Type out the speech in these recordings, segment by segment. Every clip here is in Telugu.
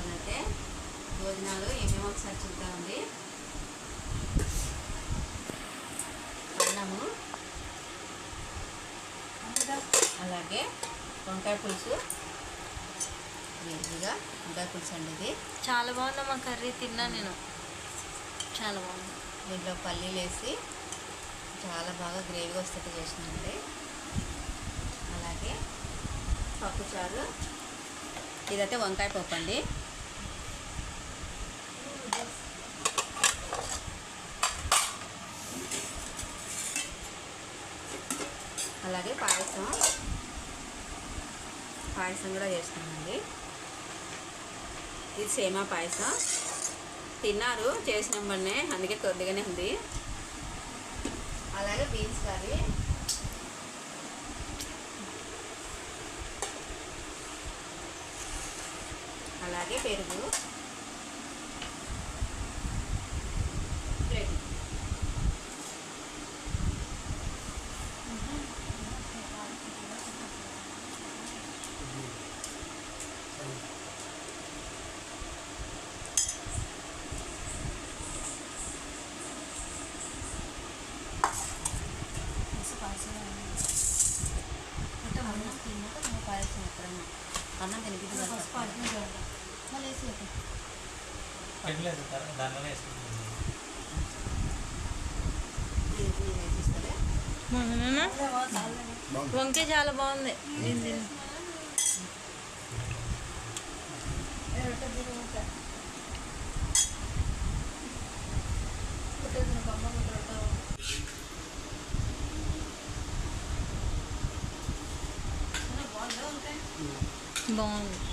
అయితే భోజనాలు ఏమేమో ఒకసారి చూద్దామండి. అన్నము అలాగే వంకాయ పులుసు. వేడిగా వంకాయ పులుసు అండి ఇది. చాలా బాగుందమ్మా కర్రీ తిన్నా నేను. చాలా బాగుంది. దీంట్లో పల్లీలు వేసి చాలా బాగా గ్రేవీగా వస్తుంది చేసినండి అలాగే పప్పు చారు ఇదైతే వంకాయ పప్పు అండి. అలాగే పాయసం. పాయసం కూడా చేస్తామండి ఇది సేమా పాయసం. తిన్నారు చేసిన వెంబడే అందుకే కొద్దిగానే ఉంది. అలాగే బీన్స్ కర్రీ. అలాగే పెరుగు ప్లేట్ అన్నం తిన్నాక నువ్వు పాయసం ఎప్పుడన్నా అన్నం తినిపించగలరా పెట్టలేదు దానిలోనే వేసుకుంటుంది వేసిస్తలే బాగుందా వంకాయ చాలా బాగుంది బాగుంది.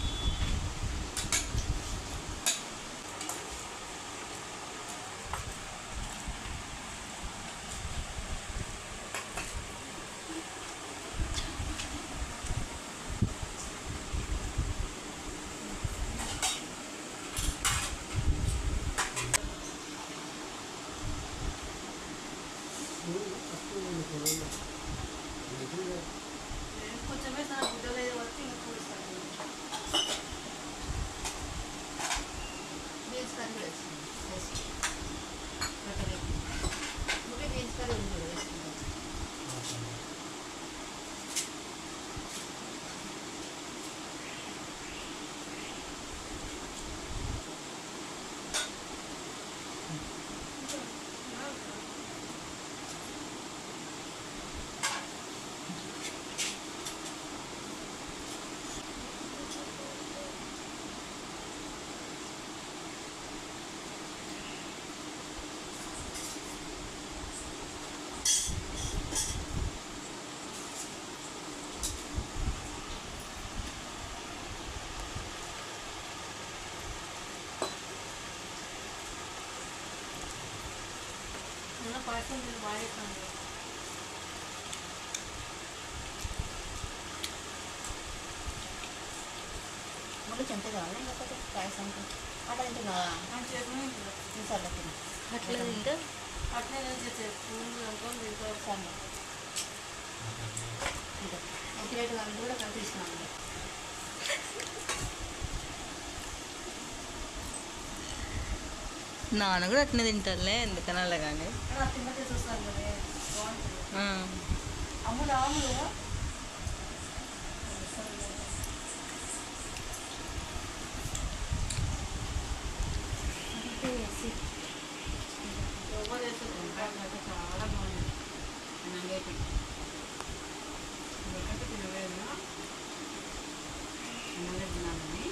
కావాలి అట్లా తిను తింటే కావాలి కూడా నాన్న కూడా అట్నే తింటారులే ఎందుకని అలా కానీ ఆ. అమ్ముడు అమ్ముడు చాలా బాగుంది నాగేటి ఎందుకంటే తినలేదు అన్నమే తినాలని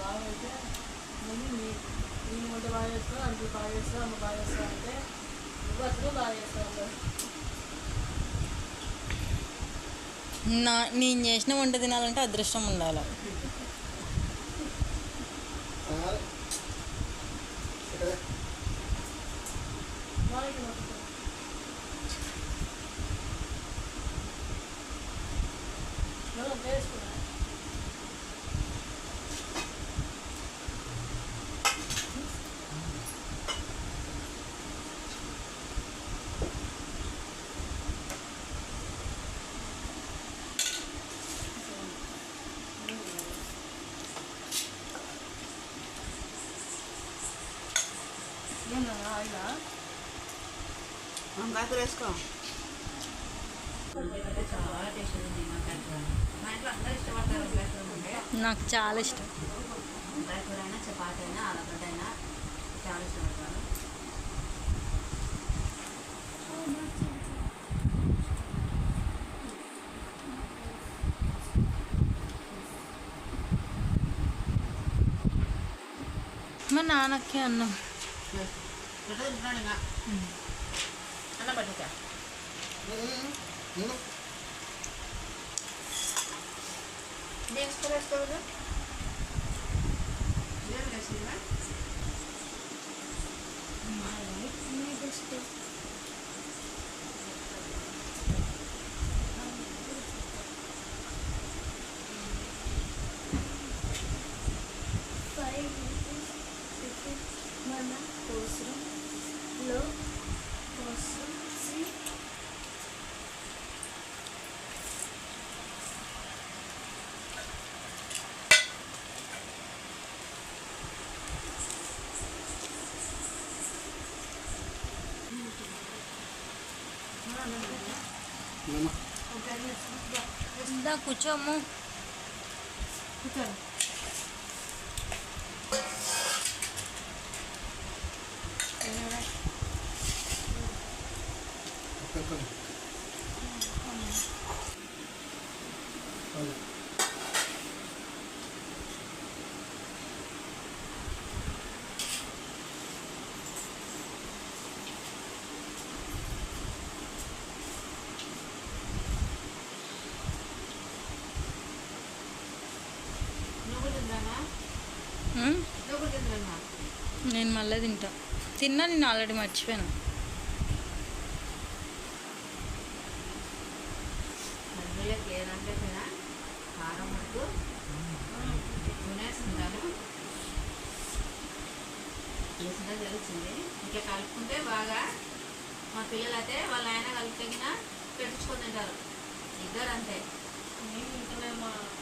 ఆ అన్నీ నీ- నేను వంట బాగా చేస్తాను అంటూ అమ్మ బాగా అంటే నువ్వు అసలు బాగా చేస్తావు నా నేను చేసిన వంట తినాలంటే అదృష్టం ఉండాలి వాళ్ళకి నచ్చుతుంది మనం వేసుకున్నా ఏంటన్నా ఆయిలా వంకాయ కూర వేసుకో చాలా టేస్ట్ ఉంది వంకాయ కూర మా ఇంట్లో అందరూ ఇష్టపడతారు వంకాయ కూర ఉంటే నాకు చాలా ఇష్టం. వంకాయ కూర అయినా చపాతి అయినా ఆలుగడ్డ అయినా చాలా ఇష్టపడతారు మా నాన్నకి అన్నం. ఎట్లా తింటున్నాడు ఇంకా అన్న పట్టుకా బీన్స్ కూర వేసుకో కదా ఏం వేసిందా మన కోసం లో కోసం సి ఇందా కూర్చోము నేను మళ్ళీ తింటా. తిన్నా నేను ఆల్రెడీ మర్చిపోయాను. వేసిందా తెలిసింది ఇట్లా కలుపుకుంటే బాగా మా పిల్లలు అయితే వాళ్ళ ఆయన కలిపిన పెట్టించుకొని తింటారు. ఇద్దరు అంతే. నేను ఇంటనేమా బాగుంది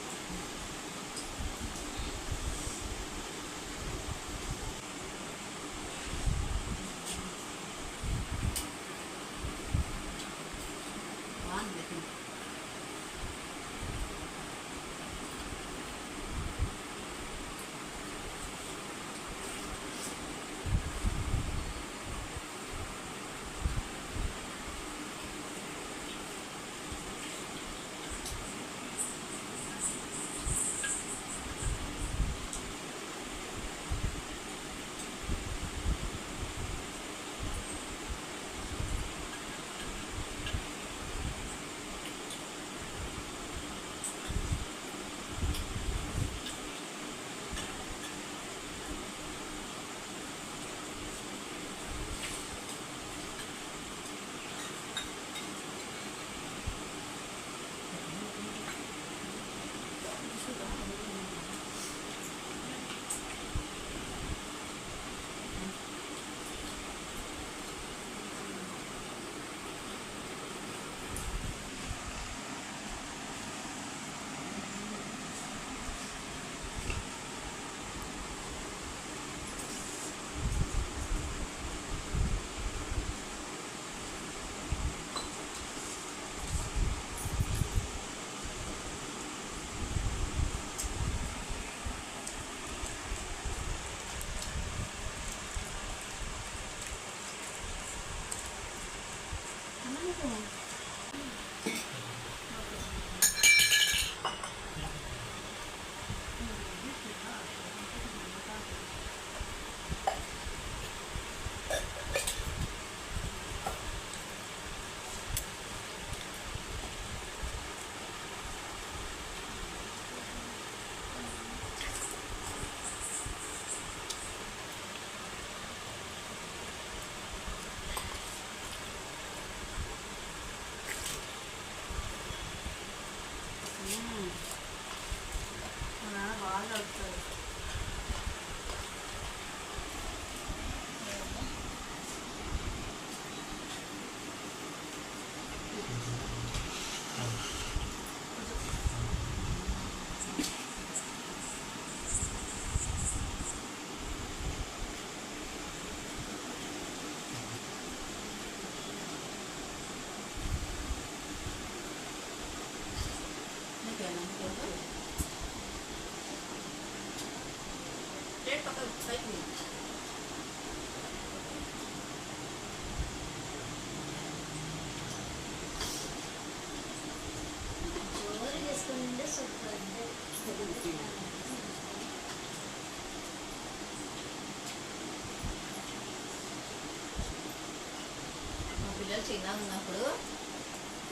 పిల్లలు చిన్నగా ఉన్నప్పుడు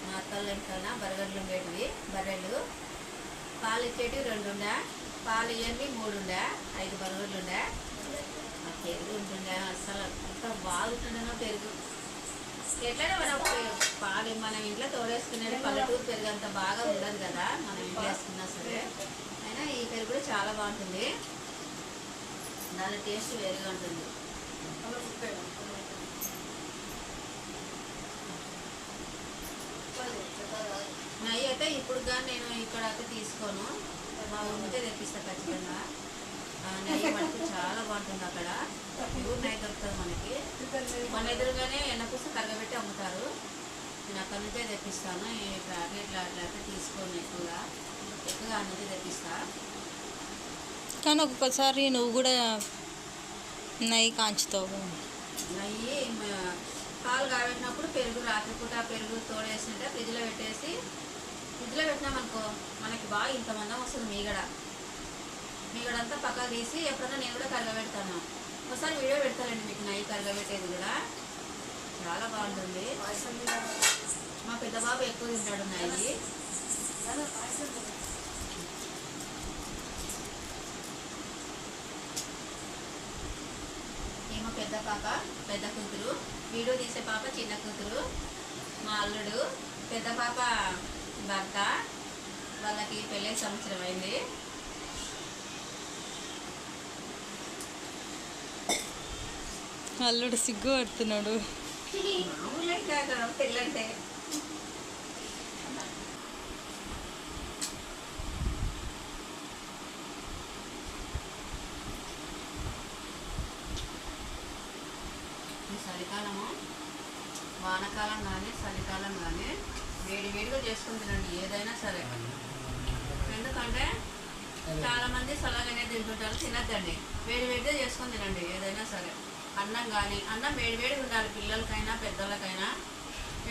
మా అత్తల ఇంట్లో బరగడ్లు ఉండేటివి బర్రెలు. పాలు ఇచ్చేటివి రెండు ఉండే పాలు ఇవ్వండి మూడు ఉండే ఐదు బరగడ్లుండే ఆ పెరుగు ఉంటుండే అసలు అంత బాగుంటుండేనో పెరుగు. ఎట్లనే మనం పాలు మనం ఇంట్లో తోడేసుకునేది పల్లెటూరు పెరుగు అంత బాగా ఉండదు కదా మనం ఇంట్లో వేసుకున్నా సరే. అయినా ఈ పెరుగు కూడా చాలా బాగుంటుంది. దాని టేస్ట్ వేరుగా ఉంటుంది అలా కుట్టే కానీ నేను ఇక్కడ అయితే తీసుకోను. మా నుంచే తెప్పిస్తా ఖచ్చితంగా. నెయ్యి మటుకు చాలా బాగుంటుంది అక్కడ. ప్యూర్ నెయ్యి దొరుకుతుంది మనకి. మన ఎదురుగానే ఎన్నపూస కరగబెట్టి అమ్ముతారు. నేను అక్కడ నుంచే తెప్పిస్తాను. ఈ ప్యాకెట్లు అట్లా అయితే తీసుకోను ఎక్కువగా. ఎక్కువగా అన్నది తెప్పిస్తా. కానీ ఒక్కొక్కసారి నువ్వు కూడా నెయ్యి కాంచుతావు. నెయ్యి పాలు కాబెట్టినప్పుడు పెరుగు రాత్రిపూట పెరుగు తోడేసింటే ఫ్రిడ్జ్లో పెట్టేసి ఫ్రిడ్జ్లో పెట్టినామనుకో మనకి బాగా ఇంత మందం వస్తుంది మీగడ. మీగడంతా పక్కకు తీసి ఎప్పుడన్నా నేను కూడా కరగబెడతాను. ఒకసారి వీడియో పెడతానండి మీకు నెయ్యి కరగబెట్టేది కూడా. చాలా బాగుంటుంది. మా పెద్ద బాబు ఎక్కువ తింటాడు నాయి ఏమో పెద్ద పాప పెద్ద కూతురు. వీడియో తీసే పాప చిన్న కూతురు. మా అల్లుడు. పెద్ద పాప భర్త వాళ్ళకి పెళ్ళై సంవత్సరం అయింది. అల్లుడు సిగ్గు పడుతున్నాడు. పెళ్ళంటే? ఈ చలికాలము వానకాలం కానీ చలికాలం కానీ వేడి వేడిగా చేసుకుని తినండి ఏదైనా సరే. ఎందుకంటే చాలా మంది చల్లగానే తింటుంటారు తినద్దండి. వేడి వేడిగా చేసుకొని తినండి ఏదైనా సరే. అన్నం కానీ అన్నం వేడి వేడిగా ఉండాలి పిల్లలకైనా పెద్దలకైనా.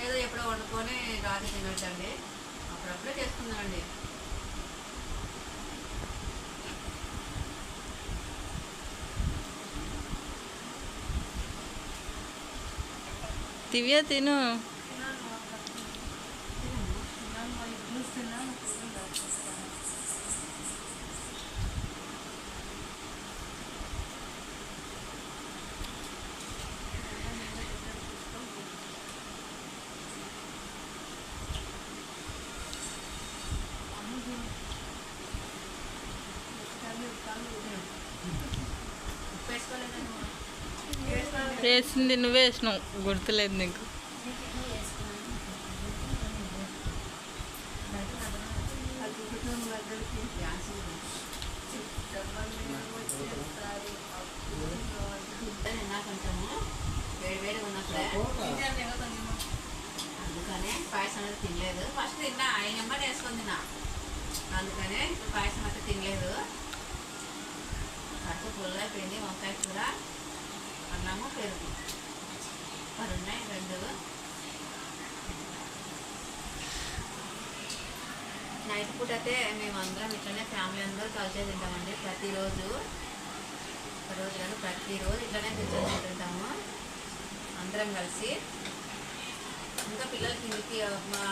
ఏదో ఎప్పుడో వండుకొని రాత్రి తినొద్దండి. అప్పుడప్పుడే చేసుకుందండి దివ్య తిను ఉప్పు వేసుకోలేదా నువ్వు? వేసింది నువ్వే వేసినావు. గుర్తులేదు నీకు. అందుకనే పాయసం అయితే తినలేదు. ఫస్ట్ తిన్నా ఆయన నెంబర్ వేసుకుంది నా అందుకనే పాయసం అయితే తినలేదు. కడుపు పుల్ల పిండి వంకాయ కూర అన్నము పెరుగు. పూట అయితే మేము అందరం ఇట్లనే ఫ్యామిలీ అందరూ కలిసే తింటామండి ప్రతిరోజు. రోజు కాదు ప్రతిరోజు ఇట్లనే కూర్చొని తింటుంటాము అందరం కలిసి. ఇంకా పిల్లలకి ఇంటికి మా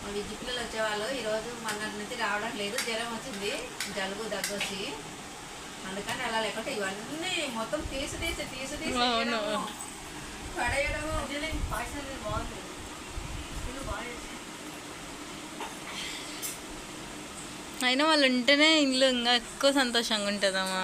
మా విద్య పిల్లలు వచ్చేవాళ్ళు ఈరోజు మన నుంచి రావడం లేదు. జ్వరం వచ్చింది. జలుబు దగ్గు వచ్చి అందుకని అలా లేకుంటే ఇవన్నీ మొత్తం తీసి తీసి తీసి తీసి అవును. వేయడము, పడేయడము పాయసం బాగుంది ఇది బాగా చేసింది. అయినా వాళ్ళు ఉంటేనే ఇల్లు ఇంకా ఎక్కువ సంతోషంగా ఉంటుందమ్మా.